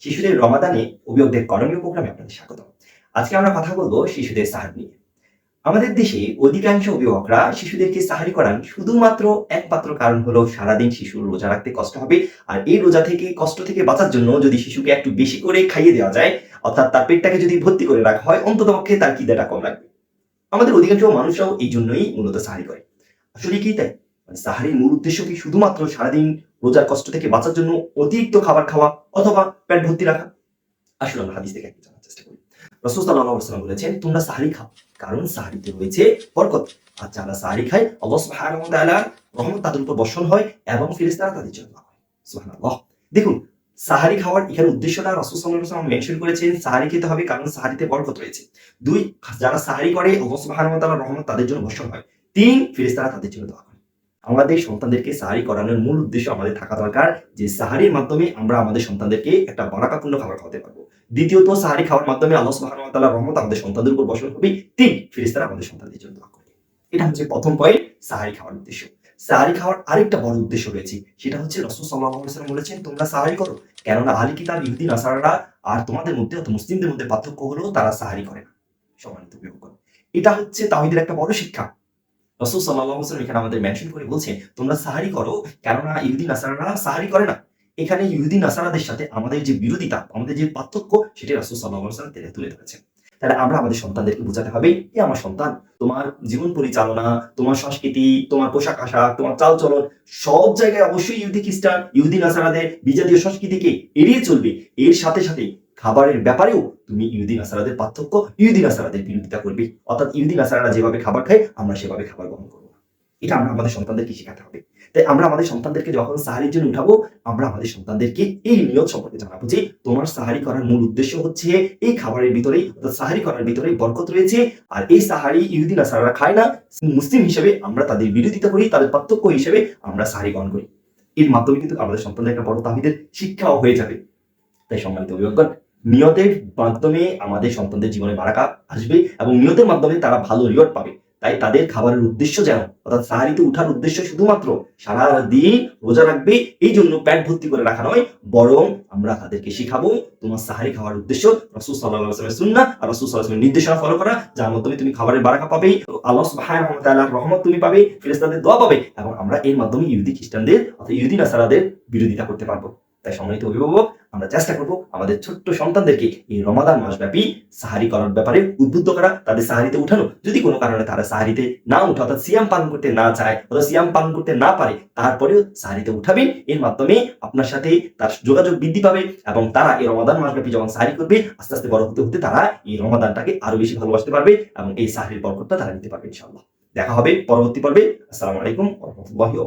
শিশুদের রমাদানে অভিভাবকদের করণীয় প্রোগ্রামে আপনাদের স্বাগত আজকে আমরা কথা বলব শিশুদের সাহার নিয়ে। আমাদের দেশে অধিকাংশ অভিভাবকরা শিশুদেরকে সাহারি করান শুধুমাত্র একমাত্র কারণ হলো সারাদিন শিশুর রোজা রাখতে কষ্ট হবে। আর এই রোজা থেকে, কষ্ট থেকে বাঁচার জন্য যদি শিশুকে একটু বেশি করে খাইয়ে দেওয়া যায়, অর্থাৎ তার পেটটাকে যদি ভর্তি করে রাখা হয় অন্তত পক্ষে তার খিদেটা কম লাগবে। আমাদের অধিকাংশ মানুষরাও এই জন্যই মূলত সাহারি করে। আসলে কি তাই? মানে সাহারির মূল উদ্দেশ্য কি শুধুমাত্র সারাদিন রোজার কষ্ট থেকে বাঁচার জন্য অতিরিক্ত খাবার খাওয়া অথবা পেট ভর্তি রাখা। আসলে আমরা হাদিস থেকে একটু জানার চেষ্টা করি। রসুল বলেছেন, তোমরা সাহারি খাও, কারণ সাহারিতে রয়েছে বরকত। আর যারা সাহারি খায় তাআলার রহমত তাদের উপর বর্ষণ হয় এবং ফেরেশতারা তাদের জন্য দেখুন, সাহারি খাওয়ার এখানে উদ্দেশ্যটা রসুল মেনশন করেছেন, সাহারি খেতে হবে কারণ সাহারিতে বরকত রয়েছে। দুই, যারা সাহারি করে ওয়া রহমত তাদের জন্য বর্ষণ হয়। তিন, ফেরেশতারা তাদের জন্য দোয়া আমাদের সন্তানদেরকে সাহারি করানোর মূল উদ্দেশ্য আমাদের থাকা দরকার, যে সাহারির মাধ্যমে আমরা আমাদের সন্তানদেরকে একটা বারাকাপূর্ণ খাবার খাওয়াতে পারব। দ্বিতীয়ত, সাহারি খাওয়ার মাধ্যমে আল্লাহ সুবহানাহু রহমত আমাদের সন্তানদের উপর বসন হবে। তিন, ফেরেশতারা আমাদের সন্তানদের জন্য দোয়া করবে। এটা হচ্ছে প্রথম পয়েন্ট সাহারি খাওয়ার উদ্দেশ্য। সাহারি খাওয়ার আরেকটা বড় উদ্দেশ্য রয়েছে, সেটা হচ্ছে রসুল আলাইহি বলেছেন, তোমরা সাহারি করো। কেননা আলী কিতাব ইহুদি, নাসারারা আর তোমাদের মধ্যে অর্থাৎ মুসলিমদের মধ্যে পার্থক্য হলো তারা সাহারি করে না। সম্মানিত অভিভাবক এটা হচ্ছে তাহিদের একটা বড় শিক্ষা। রসুল সাল্লাহ সাল্লাম এখানে আমাদের মেনশন করে বলছেন, তোমরা সাহারি করো, কেননা ইহুদি নাসারারা সাহারি করে না। এখানে ইহুদি নাসারাদের সাথে আমাদের যে বিরোধিতা, আমাদের যে পার্থক্য, সেটি রসুল সাল্লাহ সাল্লাম তেলে তুলে ধরেছেন। তাহলে আমরা আমাদের সন্তানদেরকে বোঝাতে হবে, এ আমার সন্তান, তোমার জীবন পরিচালনা, তোমার সংস্কৃতি, তোমার পোশাক আশাক, তোমার চালচলন, সব জায়গায় অবশ্যই ইহুদি খ্রিস্টান, ইহুদি নাসারাদের বিজাতীয় সংস্কৃতিকে এড়িয়ে চলবে। এর সাথে সাথে খাবারের ব্যাপারেও তুমি ইহুদি নাসারাদের পার্থক্য, ইহুদি নাসারাদের বিরোধিতা করবে। অর্থাৎ ইহুদি নাসারারা যেভাবে খাবার খায়, আমরা সেভাবে খাবার গ্রহণ করব। এটা আমরা আমাদের সন্তানদেরকে শেখাতে হবে? তাই আমরা আমাদের সন্তানদেরকে যখন সাহারির জন্য উঠাবো, আমরা আমাদের সন্তানদেরকে এই নিয়ত সম্পর্কে জানাব যে তোমার সাহারি করার মূল উদ্দেশ্য হচ্ছে এই খাবারের ভিতরেই, অর্থাৎ সাহারি করার ভিতরেই বরকত রয়েছে। আর এই সাহারি ইহুদি নাসারারা খায় না, মুসলিম হিসেবে আমরা তাদের বিরোধিতা করি, তাদের পার্থক্য হিসেবে আমরা সাহারি গ্রহণ করি। এর মাধ্যমে কিন্তু আমাদের সন্তানদের একটা বড় তাহিদের শিক্ষাও হয়ে যাবে। তাই সম্মানিত অভিভাবকগণ নিয়তের মাধ্যমে আমাদের সন্তানদের জীবনে বারাকা আসবে এবং নিয়তের মাধ্যমে তারা ভালো রিওয়ার্ড পাবে। তাই তাদের খাবারের উদ্দেশ্য যেন, অর্থাৎ সাহারিতে উঠার উদ্দেশ্য শুধুমাত্র সারা দিন রোজা রাখবে, এই জন্য প্যাট ভর্তি করে রাখা নয়, বরং আমরা তাদেরকে শিখাবো তোমার সাহারি খাওয়ার উদ্দেশ্য, রসুল সাল্লাহ আসলামের সুন্না আর রসুল সাল্লাহ নির্দেশনা ফলো করা, যার মাধ্যমে তুমি খাবারের বারাকা পাবে। সুবহানাহু ওয়া তাআলার রহমত তুমি পাবে, ফেরেশতাদের দোয়া পাবে এবং আমরা এর মাধ্যমে ইহুদি খ্রিস্টানদের অর্থাৎ ইহুদি নাসারাদের বিরোধিতা করতে পারব। তাই সম্মানিত অভিভাবক, আমরা চেষ্টা করব আমাদের ছোট্ট সন্তানদেরকে এই রমাদান মাসব্যাপী সাহারি করার ব্যাপারে উদ্বুদ্ধ করা, তাদের সাহারিতে উঠানো। যদি কোনো কারণে তারা সাহারিতে না উঠে, অর্থাৎ সিয়াম পালন করতে না চায় অথবা সিয়াম পালন করতে না পারে, তারপরেও সাহারিতে উঠাবেন এর মাধ্যমে আপনার সাথে তার যোগাযোগ বৃদ্ধি পাবে এবং তারা এই রমাদান মাসব্যাপী যখন সাহারি করবে, আস্তে আস্তে বড় হতে হতে তারা এই রমাদানটাকে আরও বেশি ভালোবাসতে পারবে এবং এই সাহারির বরকতটা তারা নিতে পারবে ইনশাআল্লাহ। দেখা হবে পরবর্তী পর্বে। আসসালামু আলাইকুম রাহমাতুল্লাহি